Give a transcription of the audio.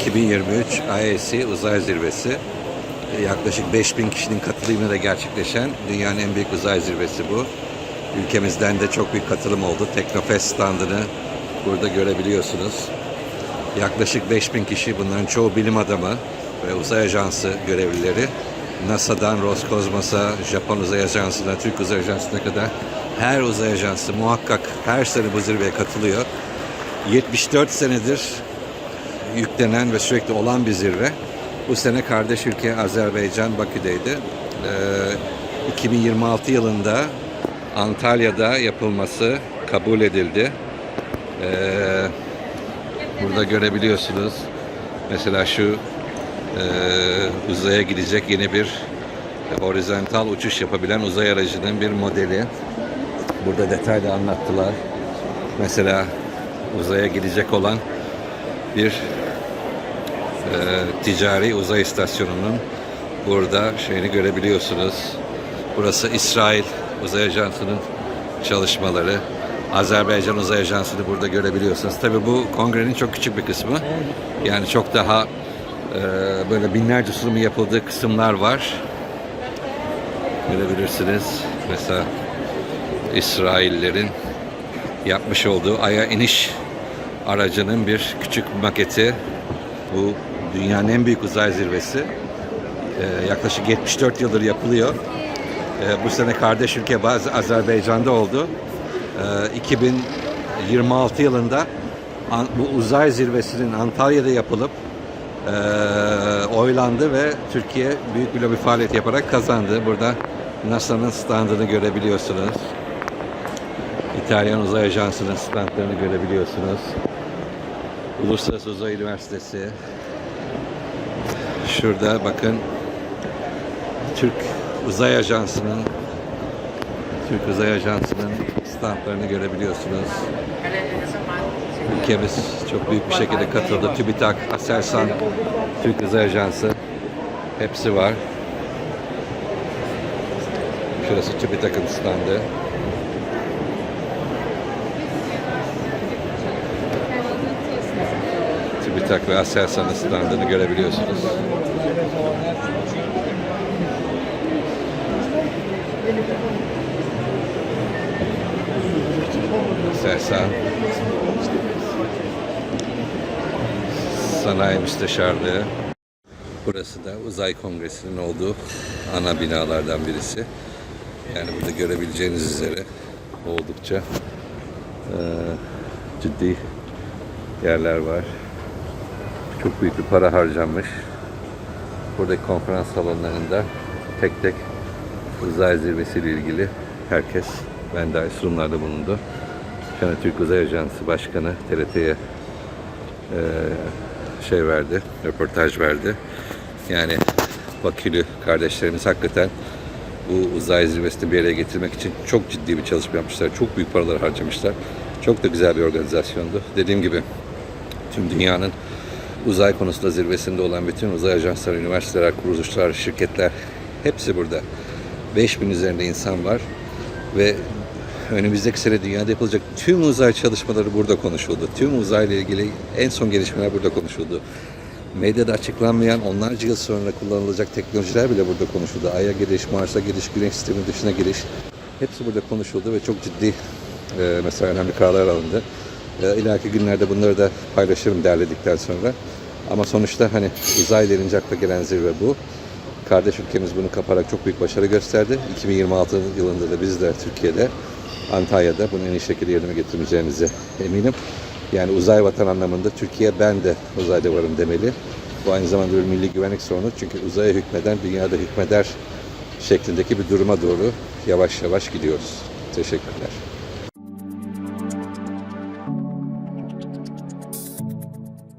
2023 IAC Uzay Zirvesi E, yaklaşık 5000 kişinin katılımıyla gerçekleşen dünyanın en büyük uzay zirvesi bu. Ülkemizden de çok büyük katılım oldu. Teknofest standını burada görebiliyorsunuz. Yaklaşık 5000 kişi bunların çoğu bilim adamı ve uzay ajansı görevlileri. NASA'dan Roskosmos'a, Japon Uzay Ajansı'na, Türk Uzay Ajansı'na kadar her uzay ajansı muhakkak her sene bu zirveye katılıyor. 74 senedir yüklenen ve sürekli olan bir zirve. Bu sene kardeş ülke Azerbaycan Bakü'deydi. Ee, 2026 yılında Antalya'da yapılması kabul edildi. Ee, burada görebiliyorsunuz. Mesela şu e, uzaya gidecek yeni bir horizontal uçuş yapabilen uzay aracının bir modeli. Burada detaylı anlattılar. Mesela uzaya gidecek olan bir e, ticari uzay istasyonunun burada şeyini görebiliyorsunuz. Burası İsrail Uzay Ajansı'nın çalışmaları. Azerbaycan Uzay Ajansı'nı burada görebiliyorsunuz. Tabii bu kongrenin çok küçük bir kısmı. Yani çok daha e, böyle binlerce sunumu yapıldığı kısımlar var. Görebilirsiniz. Mesela İsraillerin yapmış olduğu Ay'a iniş aracının bir küçük maketi. Bu dünyanın en büyük uzay zirvesi. Ee, yaklaşık 74 yıldır yapılıyor. Ee, bu sene kardeş ülke bazı Azerbaycan'da oldu. Ee, 2026 yılında an- bu uzay zirvesinin Antalya'da yapılıp e, oylandı ve Türkiye büyük bir lobi faaliyeti yaparak kazandı. Burada NASA'nın standını görebiliyorsunuz. İtalyan Uzay Ajansı'nın standlarını görebiliyorsunuz. Uluslararası Uzay Üniversitesi. Şurada bakın Türk Uzay Ajansı'nın Türk Uzay Ajansı'nın standlarını görebiliyorsunuz. Ülkemiz çok büyük bir şekilde katıldı. TÜBİTAK, Aselsan, Türk Uzay Ajansı hepsi var. Şurası TÜBİTAK'ın standı. TÜBİTAK ve Aselsan'ın standını görebiliyorsunuz. Aselsan Sanayi Müsteşarlığı Burası da Uzay Kongresi'nin olduğu ana binalardan birisi. Yani burada görebileceğiniz üzere oldukça eee, ciddi yerler var. Çok büyük bir para harcanmış. Buradaki konferans salonlarında tek tek uzay zirvesiyle ilgili herkes ben dahil sunumlarda bulundu. Şu an Türk Uzay Ajansı Başkanı TRT'ye eee, şey verdi, röportaj verdi. Yani Bakülü kardeşlerimiz hakikaten bu uzay zirvesini bir araya getirmek için çok ciddi bir çalışma yapmışlar. Çok büyük paralar harcamışlar. Çok da güzel bir organizasyondu. Dediğim gibi tüm dünyanın uzay konusunda zirvesinde olan bütün uzay ajansları, üniversiteler, kuruluşlar, şirketler hepsi burada. 5000 üzerinde insan var ve önümüzdeki sene dünyada yapılacak tüm uzay çalışmaları burada konuşuldu. Tüm uzayla ilgili en son gelişmeler burada konuşuldu. Medyada açıklanmayan onlarca yıl sonra kullanılacak teknolojiler bile burada konuşuldu. Ay'a giriş, Mars'a giriş, Güneş sistemi dışına giriş hepsi burada konuşuldu ve çok ciddi e, mesela önemli kararlar alındı. E, ileriki günlerde bunları da paylaşırım derledikten sonra. Ama sonuçta hani uzay denince akla gelen zirve bu. Kardeş ülkemiz bunu kaparak çok büyük başarı gösterdi. 2026 yılında da biz de Türkiye'de Antalya'da bunu en iyi şekilde yerine getireceğimize eminim. Yani uzay vatan anlamında Türkiye ben de uzayda varım demeli. Bu aynı zamanda bir milli güvenlik sorunu. Çünkü uzaya hükmeden dünyada hükmeder şeklindeki bir duruma doğru yavaş yavaş gidiyoruz. Teşekkürler.